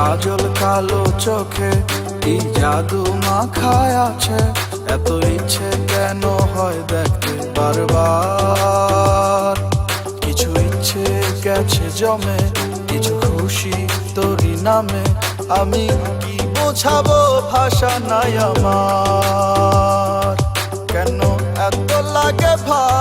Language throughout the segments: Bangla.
কাজল কালো চোখে, কি জাদু মাখায় আছে? এত ইচ্ছে কেন হয় দেখতে বারবার? কিছু ইচ্ছে গেছে জমে, কিছু খুশি তোরই নামে। আমি কি বোঝাবো ভাষা নাই আমার? কেন এত লাগে ভালো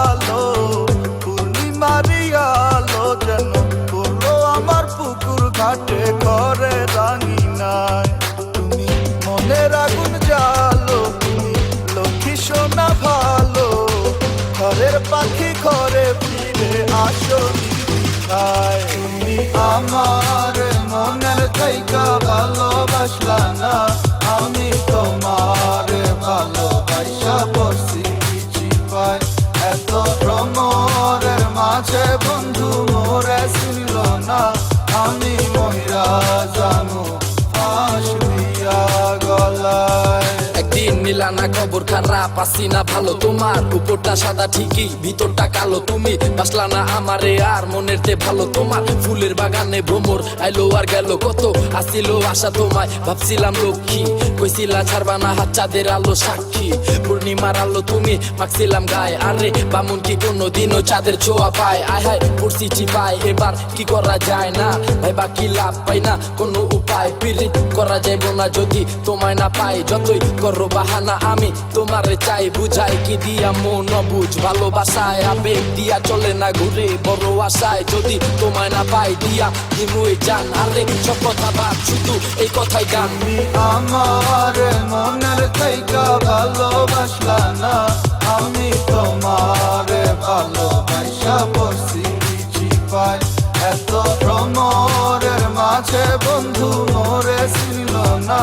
পাখি করে ফিরে আসো। তুমি আমার মনের থাইকা ভালোবাসলা না। আমি তোমার ভালোবাসা বসি পাই এত ভ্রমরের মাঝে মিলানা খবর খারাপ আসি না ভালো। তোমার উপরটা সাদা ঠিকই, ভিতরটা কালো। তুমি বাসলা না আমারে, আর মনের তে ভালো তোমার। ফুলের বাগানে ভ্রমর, আইলো আর গেল কত? আসিল আশা তোমায়, ভাবছিলাম লক্ষ্মী। কইছিলা, ছাড়বা না হাত আলো সাক্ষী। পূর্ণিমার আলো তুমি মাখছিলাম গায়ে। আরে, বামুন কি কোনো দিনও চাঁদের ছোঁয়া পায়? আয় হায়, পড়ছি চিপায়, এবার কি করা যায় না? ভাই বা কি লাভ পাই না কোনো উপায়। পিরিত করা যাইব না যদি তোমায় না পাই। যতই করো বাহানা আমি তোমারে চাই, বুঝাই কি দিয়া মন বুঝ ভালোবাসায় আবেগ দিয়া চলে না ঘুরে, বড় আশায় যদি তোমায় না পাই দিয়া দিমুই জান। আরে, সব কথা বাদ, শুধু এই কথাই গান আমার মনের থাইকা ভালোবাসলা না, আমি তোমার ভালোবাসা বসি চিপাই এত ভ্রমরের মাঝে বন্ধু মোরে ছিল না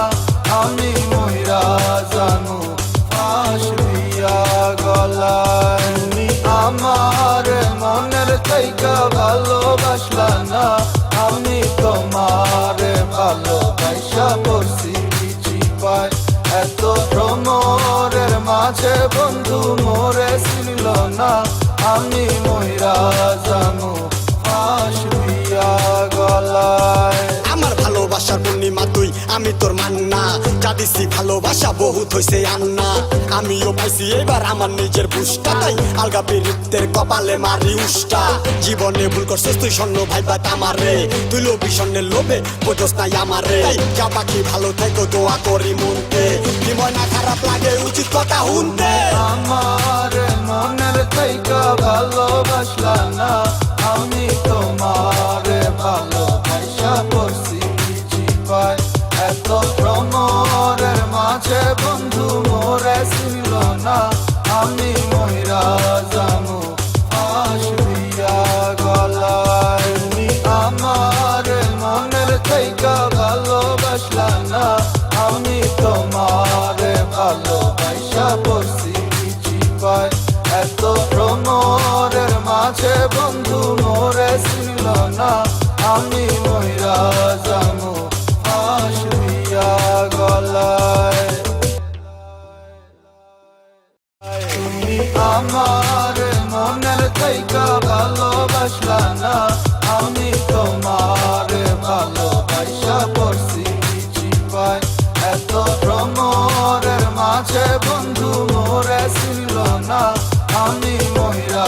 ভালোবাসলা না, আমি তোমার ভালোবাসা বসি চিপাই এত ভ্রমরের মাঝে বন্ধু মোরে ছিল না, আমি মহিরা জানু ফাঁস দিয়া গলায়। আমার ভালোবাসার পূর্ণিমা তুই, আমি তোর মান্না। যা দিছি ভালোবাসা বহুত হইছে আন্না। আমিও পাইছি এবার আমার নিজের বুসটা তাই আলগা বীরিত্বের কপালে মারি উষ্টা জীবনে ভুল করছিস তুই স্বর্ণ ভাইবা তামারে তুই লোভী স্বর্ণের লোভে বোঝস নাই আমারে। এই, যা পাখি ভালো থেকো দোয়া করি মনতে কি ময়না খারাপ লাগে উচিত কথা শুনতে। আমার মনের থাইকা ভালোবাসলা না। বন্ধু মোরে ছিল না, আমি মহিরা জানু ফাঁস দিয়া আমার মনের থাইকা ভালোবাসলা না, আমি তোমার ভালোবাসা বসি চিপাই এত ভ্রমরের মাঝে বন্ধু মোরে ছিল না, আমি মহিরা